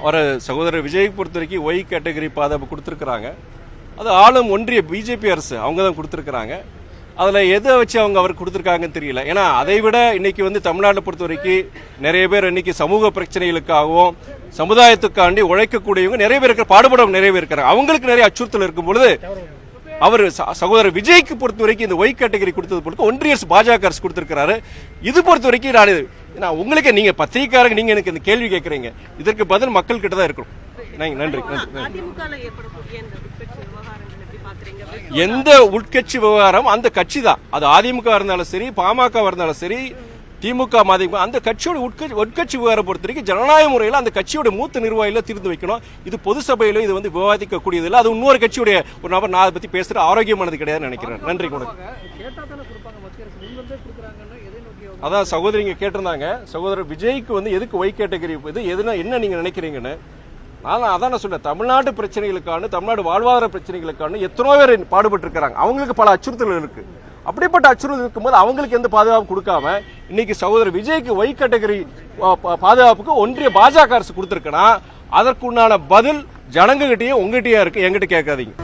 அவரை சகோதரர் விஜய் பொறுத்த வரைக்கும் ஒய் கேட்டகரி பாதை கொடுத்துருக்குறாங்க. அது ஆளும் ஒன்றிய பிஜேபி அரசு அவங்க தான் கொடுத்துருக்குறாங்க. அதில் எதை வச்சு அவங்க அவர் கொடுத்துருக்காங்கன்னு தெரியல. ஏன்னா அதை விட இன்னைக்கு வந்து தமிழ்நாட்டை பொறுத்த வரைக்கும் நிறைய பேர் இன்னைக்கு சமூக பிரச்சனைகளுக்காகவும் சமுதாயத்துக்காண்டி உழைக்கக்கூடியவங்க நிறைய பேர் இருக்கிற பாடுபடவங்க நிறைய பேர் இருக்கிறாங்க. அவங்களுக்கு நிறைய அச்சுறுத்தல் இருக்கும் பொழுது அவர் ச- சகோதரர் விஜய்க்கு பொறுத்த வரைக்கும் இந்த ஒய் கேட்டகரி கொடுத்தது பொறுத்து ஒன்றிய அரசு பாஜக அரசு கொடுத்துருக்கிறாரு. இது பொறுத்த வரைக்கும் நான் நான் உங்களுக்கு நீங்க பத்திரிக்கையாளங்க நீங்க எனக்கு இந்த கேள்வி கேட்கறீங்க. இதற்கு பதில் மக்கள் கிட்ட தான் இருக்கணும். நன்றி எந்த உட்கட்சி விவகாரம் அந்த கட்சி தான். அது அதிமுக இருந்தாலும் சரி பாமக இருந்தாலும் சரி திமுக மதிமுக அந்த கட்சியோட உட்கட்சி உட்கட்சி விவகாரம் பொறுத்த வரைக்கும் ஜனநாயக முறையில் அந்த கட்சியோட மூத்த நிர்வாகிகளை தீர்ந்து வைக்கணும். இது பொது சபையிலும் இது வந்து விவாதிக்கக்கூடியது இல்லை. அது இன்னொரு கட்சியுடைய ஒரு நபர் நான் அதை பத்தி பேசுற ஆரோக்கியமானது கிடையாதுன்னு நினைக்கிறேன். நன்றி கூட அதான் சகோதரிங்க கேட்டிருந்தாங்க. சகோதரர் விஜய்க்கு வந்து எதுக்கு ஒய் கேட்டகரி இது? எதுனா என்ன நீங்க நினைக்கிறீங்கன்னு? நான் அதான் நான் சொல்றேன். தமிழ்நாட்டு பிரச்சனைகளுக்கான தமிழ்நாடு வாழ்வாதார பிரச்சனைகளுக்கான எத்தனோ பேர் பாடுபட்டு இருக்காங்க அவங்களுக்கு பல அச்சுறுத்தல் இருக்கு. அப்படிப்பட்ட அச்சுறுத்தல் இருக்கும்போது அவங்களுக்கு எந்த பாதுகாப்பு கொடுக்காம இன்னைக்கு சகோதரர் விஜய்க்கு ஒய் கேட்டகரி பாதுகாப்புக்கு ஒன்றிய பாஜக அரசு கொடுத்துருக்கனா அதற்குண்டான பதில் ஜனங்ககிட்டயே உங்ககிட்டயே இருக்கு எங்கிட்ட கேட்காதீங்க.